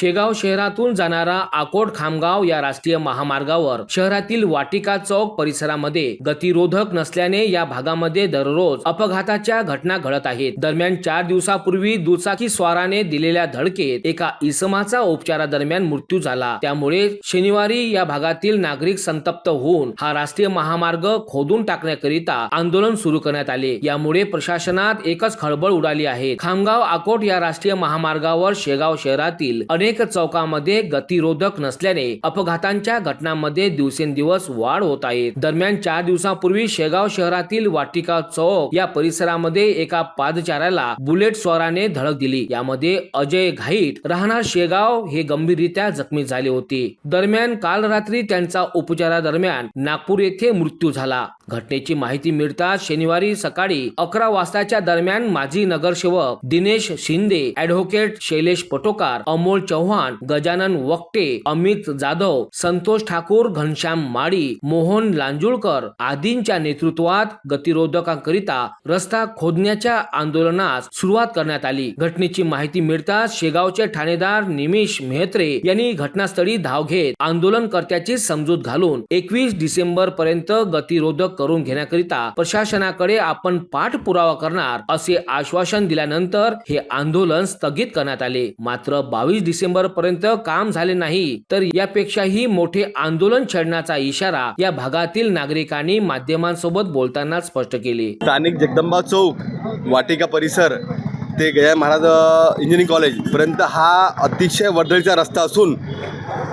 शेगाव शहरातून जाणारा आकोट खामगाव या राष्ट्रीय महामार्गावर शहरातील वाटिका चौक परिसरामध्ये गतिरोधक नसल्याने या भागामध्ये दररोज अपघाताच्या घटना घडत आहेत. दरम्यान चार दिवसापूर्वी दुचाकी स्वाराने दिलेल्या धडकेत एका इसमाचा उपचारादरम्यान मृत्यू झाला. त्यामुळे शनिवारी या भागातील नागरिक संतप्त होऊन हा राष्ट्रीय महामार्ग खोदून टाकण्याकरिता आंदोलन सुरू करण्यात आले. यामुळे प्रशासनात एकच खळबळ उडाली आहे. खामगाव आकोट या राष्ट्रीय महामार्गावर शेगाव शहरातील अनेक चौकामध्ये गतिरोधक नसल्याने अपघातांच्या घटनांमध्ये दिवसेंदिवस वाढ होत आहे. दरम्यान चार दिवसांपूर्वी शेगाव शहरातील वाटिका चौक या परिसरामध्ये एका पादचाऱ्याला बुलेट स्वाराने धडक दिली. यामध्ये अजय घाईट राहणार शेगाव हे गंभीररित्या जखमी झाले होते. दरम्यान काल रात्री त्यांचा उपचारादरम्यान नागपूर येथे मृत्यू झाला. घटनेची माहिती मिळताच शनिवारी सकाळी अकरा वाजताच्या दरम्यान माजी नगरसेवक दिनेश शिंदे ऍडव्होकेट शैलेश पटोकार अमोल चव्हाण गजानन वक्टे अमित जाधव संतोष ठाकूर घनश्याम माळी मोहन लांजुळकर आदींच्या नेतृत्वात गतिरोधकांकरिता रस्ता खोदण्याच्या आंदोलनास सुरुवात करण्यात आली. घटनेची माहिती मिळताच शेगावचे ठाणेदार निमिष मेहत्रे यांनी घटनास्थळी धाव घेत आंदोलनकर्त्याची समजूत घालून एकवीस डिसेंबर पर्यंत गतिरोधक करून घेण्याकरिता प्रशासनाकडे आपण पाठपुरावा करणार असे आश्वासन दिल्यानंतर हे आंदोलन स्थगित करण्यात आले. मात्र बावीस डिसेंबर पर्यंत काम झाले नाही तर यापेक्षाही मोठे आंदोलन छेडण्याचा इशारा या भागातील नागरिकांनी माध्यमांसोबत बोलताना स्पष्ट केले. स्थानिक जगदंबा चौक वाटिका परिसर ते गया महाराज इंजिनिअरिंग कॉलेजपर्यंत हा अतिशय वर्दळीचा रस्ता असून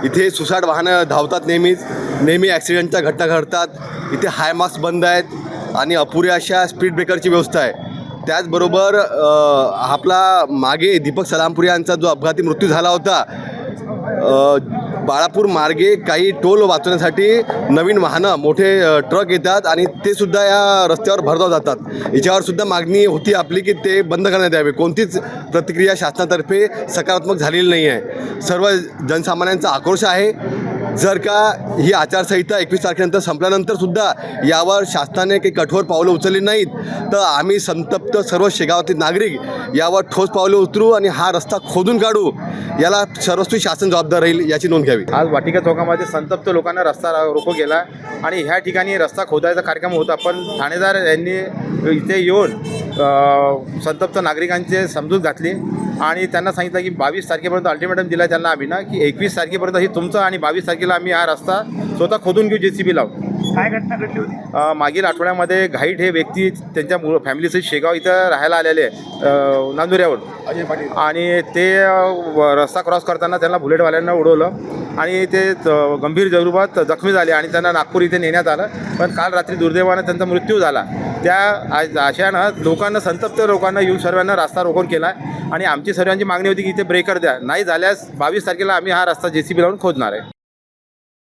इथे सुसाट वाहनं धावतात नेहमीच नेहमी ॲक्सिडेंटच्या घटना घडतात. इथे हाय मास्क बंद आहेत आणि अपुऱ्या अशा स्पीड ब्रेकरची व्यवस्था आहे. त्याचबरोबर आपला मागे दीपक सलामपुरी यांचा जो अपघाती मृत्यू झाला होता बाळापूर मार्गे काही टोल वाचवण्यासाठी नवीन वाहनं मोठे ट्रक येतात आणि ते सुद्धा या रस्त्यावर भरधाव जातात. याच्यावर सुद्धा मागणी होती आपली की ते बंद करण्यात यावे. कोणतीच प्रतिक्रिया शासनातर्फे सकारात्मक झालेली नाही आहे सर्व जनसामान्यांचा आक्रोश आहे. जर का ही आचारसंहिता एकवीस तारखेनंतर संपल्यानंतर सुद्धा यावर शासनाने काही कठोर पावलं उचलली नाहीत तर आम्ही संतप्त सर्व शेगावातील नागरिक यावर ठोस पावले उतरू आणि हा रस्ता खोदून काढू याला सर्वस्वी शासन जबाबदार राहील याची नोंद घ्यावी. आज वाटिका चौकामध्ये संतप्त लोकांना रस्ता रोको केला आणि ह्या ठिकाणी रस्ता खोदायचा कार्यक्रम होता पण ठाणेदार यांनी इथे येऊन संतप्त नागरिकांचे समजूत घातली आणि त्यांना सांगितलं की बावीस तारखेपर्यंत अल्टिमेटम दिला त्यांना आम्ही ना की एकवीस तारखेपर्यंत ही तुमचं आणि बावीस तारखेला आम्ही हा रस्ता स्वतः खोदून घेऊ जे सी बी लावून. काय घटना घडली होती? अ, मागील आठवड्यामध्ये घाईट हे व्यक्ती त्यांच्या मुलं फॅमिलीसहित शेगाव इथं राहायला आलेले अ, नांदुऱ्यावर अजय पाटील. आणि ते अ, व- रस्ता क्रॉस करताना त्यांना बुलेटवाल्यांना उडवलं. आणि ते त- गंभीर स्वरूपात जखमी झाले आणि त्यांना नागपूर इथे नेण्यात आलं. पण काल रात्री दुर्दैवानं त्यांचा मृत्यू झाला. त्या आ- अशानं लोकांना संतप्त लोकांना येऊन सर्वांना रस्ता रोखून केला आणि आमची सर्वांची मागणी होती की इथे ब्रेकर द्या. नाही झाल्यास बावीस तारखेला आम्ही हा रस्ता जे सी बी लावून खोदणार आहे.